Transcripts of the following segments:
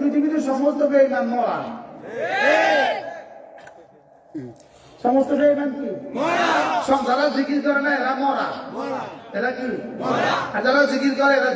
পৃথিবীতে সমস্ত বেঈমান মরা সমস্ত কি? যারা করে না, এরা মরা এরা কি? যারা করে, এরা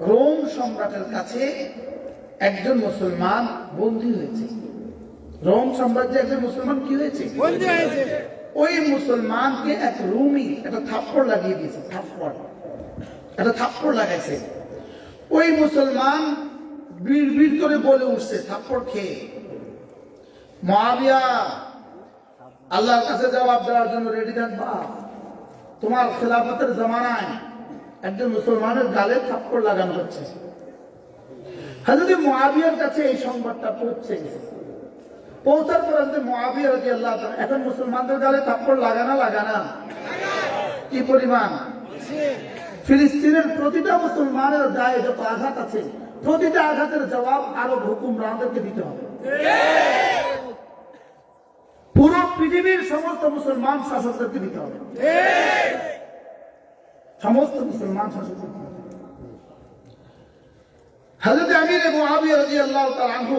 রোম সম্রাটের কাছে একজন মুসলমান বন্দী হয়েছে। রোম সাম্রাজ্যে একজন মুসলমান কি হয়েছে। ওই মুসলমানকে এক রুমি একটা থাপ্পড় লাগিয়ে দিয়েছে, থাপ্পড়। একটা থাপ্পড় লাগাইছে। ওই মুসলমান বীর করে বলে উঠছে, থাপ্পড় খেয়ে। মহাবিয়া, আল্লাহর কাছে জবাব দেওয়ার জন্য রেডি থাকবা। তোমার খেলাফতের জমানায় একজন মুসলমানের গালে থাপ্পড় লাগানো হচ্ছে। হাজরত মহাবিয়ার কাছে এই সংবাদটা পৌঁছে গেছে। পৌঁছার পর হাজরত মহাবিয়া রাজি আল্লাহ এখন মুসলমানদের গালে থাপ্পড় লাগানা লাগানা। কি পরিমাণ? ফিলিস্তিনের প্রতিটা মুসলমানের গায়ে যত আঘাত আছে, প্রতিটা আঘাতের জবাব আরব হুকুমরানদেরকে দিতে হবে। পুরো পৃথিবীর সমস্ত মুসলমান শাসকদেরকে দিতে হবে। সমস্ত মুসলমান শাসকদের দিতে হবে। হযরত আমির মুআবিয়া রাদিয়াল্লাহু তাআলা আনহু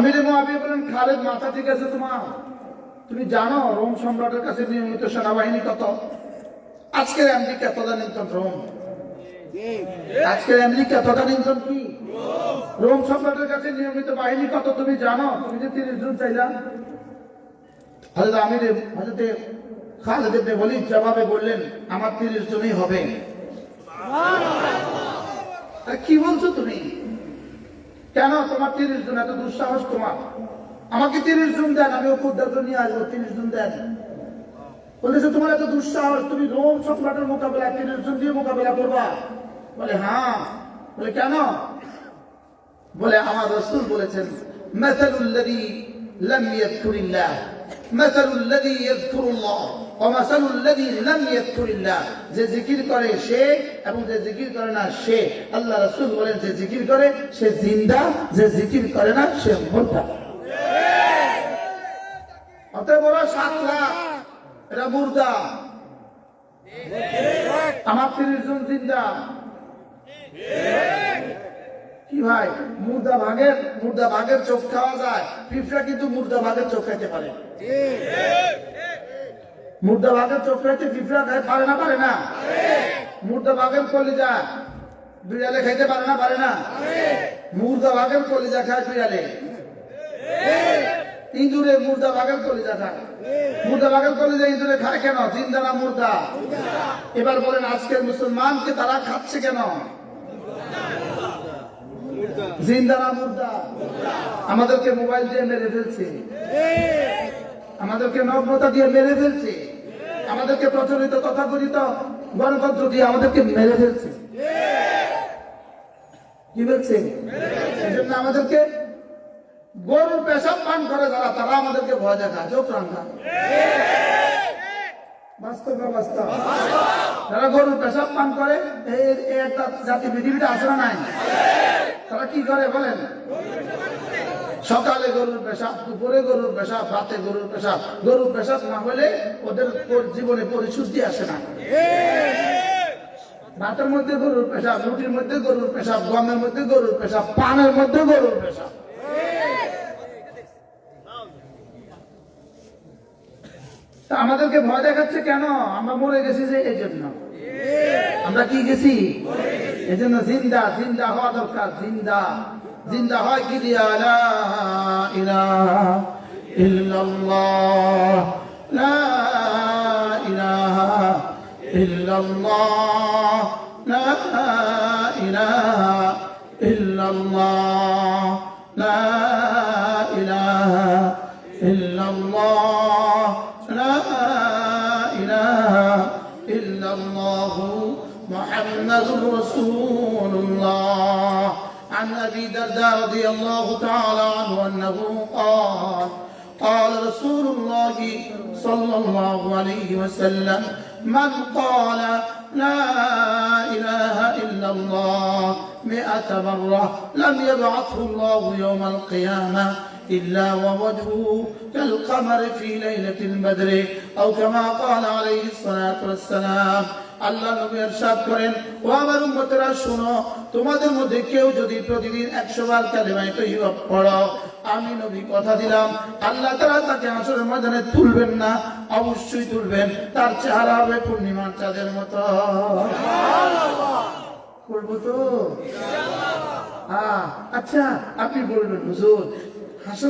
আমির মহাবি বললেন খালেদ মাথা ঠিক আছে তোমার? তুমি জানো রোম সম্রাটের কাছে নিয়মিত সেনাবাহিনী কত? আজকের আমেরিকা তদানীন্তন রোম? আজকের আমেরিকা তদানীন্তন কি? রোম সম্রাটের কাছে নিয়মিত বাহিনী কত? তুমি জানো? তুমি যে তিরিশ জন চাইলা। হজরত আমির হজরত খালেদ ইবনে ওয়ালিদ জবাবে বললেন আমার তিরিশ জনই হবে। কি বলছো তুমি? কেন তোমার তিরিশ জন এত দুঃসাহস তোমার? আমাকে তিরিশ জন দেন, আমি করে নিয়ে আসব, তিরিশ জন দেন। বলেছে তোমার এত দুঃসাহস, তুমি রোম সম্রাটের মোকাবেলা, তিরিশ জন দিয়ে মোকাবেলা করবা? বলে হ্যাঁ। বলে, কেন? বলে, আমার রসুল বলেছেন মাসালুল্লাযী ইয়াযকুরুল্লাহ ওয়া মাসালুল্লাযী লাম ইয়াযকুরিল্লাহ। যে জিকির করে সে এবং যে জিকির করে না সে, আল্লাহ রাসূল বলেন যে জিকির করে, সে জিন্দা, যে জিকির করে না সে মুর্দা। অতএব ওরা সাত লাখ এটা মুর্দা। আমার তিরিশ জন জিন্দা। কি ভাই, মুর্দা ভাগের মুর্দা ভাগের চোখ খাওয়া যায়। পিঁপড়া কিন্তু মুর্দা ভাগের চোখ খাইতে পারে। মুর্দা চোখ খাইতে পিঁপড়া খাই পারে না পারে না? মুর্দা ভাগের কলিজা, বিড়ালে খাইতে পারে না পারে না? মুর্দা ভাগের কলিজা খায় বিড়ালে। ইঁদুরে মুর্দা বাগের কলিজা খায়। মুর্দা বাগের কলিজা, ইঁদুরে খায় কেন? জিন্দা না মুর্দা। এবার বলেন আজকের মুসলমানকে তারা খাচ্ছে কেন? জিন্দা না মুর্দা। আমাদেরকে মোবাইল দিয়ে মেরে ফেলছে। আমাদেরকে নগ্নতা দিয়ে মেরে ফেলছে। আমাদেরকে প্রচলিত তথাকথিত গণতন্ত্র দিয়ে আমাদেরকে মেরে ফেলছে। কি বলছে? এই জন্য আমাদেরকে গরুর পেশাব পান করে যারা, তারা আমাদেরকে ভয় দেখা চোখ রান্না বাস্তব যারা গরুর পেশাব পান করে এই একটা জাতি পৃথিবীতে আসে না নাই? তারা কি করে বলেন? সকালে গরুর পেশাব, দুপুরে গরুর পেশাব, রাতে গরুর পেশাব। গরুর পেশাব না হলে ওদের জীবনে পরিশুদ্ধি আসে না। ভাতের মধ্যে গরুর পেশাব, রুটির মধ্যে গরুর পেশাব, গমের মধ্যে গরুর পেশাব, পানের মধ্যে গরুর পেশাব। আমাদেরকে ভয় দেখাচ্ছে কেন? আমরা মরে গেছি যে এই জন্য আমরা কি গেছি? এই জন্য জিন্দা জিন্দা হওয়া দরকার, জিন্দা। زندہ ہے دیا لا الہ الا اللہ لا الہ الا اللہ لا الہ الا اللہ لا الہ الا اللہ لا الہ الا اللہ محمد رسول اللہ عن أبي درداء رضي الله تعالى عنه أنه قال قال رسول الله صلى الله عليه وسلم من قال لا إله إلا الله مئة مرة لم يبعثه الله يوم القيامة إلا ووجهه كالقمر في ليلة البدر أو كما قال عليه الصلاة والسلام আল্লাহ নবী ইরশাদ করেন ও আমার উম্মতেরা শোনো তোমাদের মধ্যে কেউ যদি প্রতিদিন একশো বার কালেমায়ে তৈয়ব পড়ো আমি নবী কথা দিলাম আল্লাহ তাআলা তাকে আসরের ময়দানে তুলবেন না অবশ্যই তুলবেন তার চেহারা হবে পূর্ণিমার চাঁদের মতো। করব তো? আচ্ছা আপনি বলবেন হুজুর হাসর